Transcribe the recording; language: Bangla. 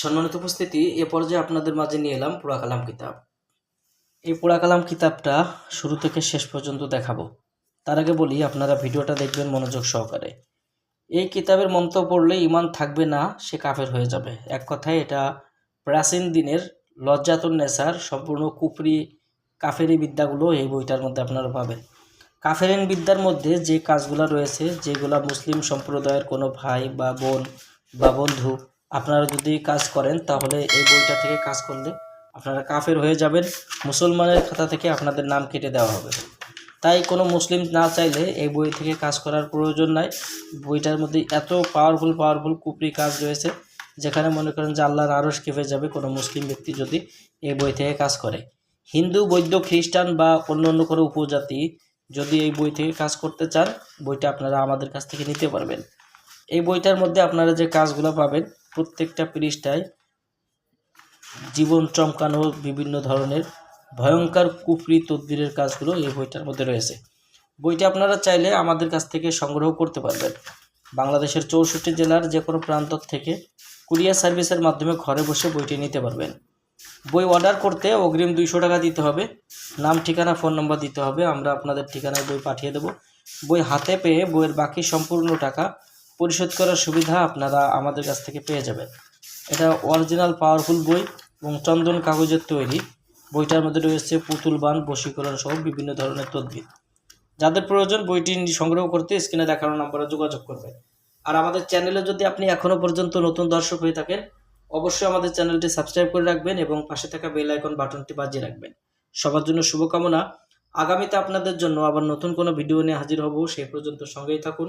সম্মানিত উপস্থিতি, এ পর্যায়ে আপনাদের মাঝে নিয়ে এলাম পুরা কালাম কিতাব। এই পুরা কালাম কিতাবটা শুরু থেকে শেষ পর্যন্ত দেখাবো। তার আগে বলি, আপনারা ভিডিওটা দেখবেন মনোযোগ সহকারে। এই কিতাবের মন্তব্য পড়লে ইমান থাকবে না, সে কাফের হয়ে যাবে। এক কথায় এটা প্রাচীন দিনের লজ্জাতুন নেসার, সম্পূর্ণ কুপরি কাফেরি বিদ্যাগুলো এই বইটার মধ্যে আপনারা পাবেন। কাফেরিন বিদ্যার মধ্যে যে কাজগুলো রয়েছে, যেগুলা মুসলিম সম্প্রদায়ের কোনো ভাই বা বোন বা বন্ধু আপনারা যদি কাজ করেন, তাহলে এই বইটা থেকে কাজ করলে আপনারা কাফের হয়ে যাবেন। মুসলমানের খাতা থেকে আপনাদের নাম কেটে দেওয়া হবে। তাই কোনো মুসলিম না চাইলে এই বই থেকে কাজ করার প্রয়োজন নাই। বইটার মধ্যে এত পাওয়ারফুল পাওয়ারফুল কুপরি কাজ রয়েছে, যেখানে মনে করেন যে আল্লাহর আরস কেঁপে যাবে কোনো মুসলিম ব্যক্তি যদি এই বই থেকে কাজ করে। হিন্দু, বৌদ্ধ, খ্রিস্টান বা অন্য অন্য কোনো উপজাতি যদি এই বই থেকে কাজ করতে চান, বইটা আপনারা আমাদের কাছ থেকে নিতে পারবেন। এই বইটার মধ্যে আপনারা যে কাজগুলো পাবেন প্রত্যেকটা পৃষ্ঠায় জীবন চমকানো বিভিন্ন ধরনের ভয়ঙ্কর কুফরি তদ্বিরের কাজগুলো এই বইটার মধ্যে রয়েছে। বইটা আপনারা চাইলে আমাদের কাছ থেকে সংগ্রহ করতে পারবেন। বাংলাদেশের চৌষট্টি জেলার যে কোনো প্রান্ত থেকে কুরিয়ার সার্ভিসের মাধ্যমে ঘরে বসে বইটি নিতে পারবেন। বই অর্ডার করতে অগ্রিম দুইশো টাকা দিতে হবে। নাম, ঠিকানা, ফোন নম্বর দিতে হবে। আমরা আপনাদের ঠিকানায় বই পাঠিয়ে দেব। বই হাতে পেয়ে বইয়ের বাকি সম্পূর্ণ টাকা পরিশোধ করার সুবিধা আপনারা আমাদের কাছ থেকে পেয়ে যাবেন। এটা অরিজিনাল পাওয়ারফুল বই এবং চন্দন কাগজের তৈরি। বইটার মধ্যে রয়েছে পুতুল, বান, বশীকরণ সহ বিভিন্ন ধরনের তদ্বির। যাদের প্রয়োজন বইটি সংগ্রহ করতে স্ক্রিনে দেখানো নাম্বারে যোগাযোগ করবেন। আর আমাদের চ্যানেলে যদি আপনি এখনও পর্যন্ত নতুন দর্শক হয়ে থাকেন, অবশ্যই আমাদের চ্যানেলটি সাবস্ক্রাইব করে রাখবেন এবং পাশে থাকা বেল আইকন বাটনটি বাজিয়ে রাখবেন। সবার জন্য শুভকামনা। আগামীতে আপনাদের জন্য আবার নতুন কোনো ভিডিও নিয়ে হাজির হব। সেই পর্যন্ত সঙ্গেই থাকুন।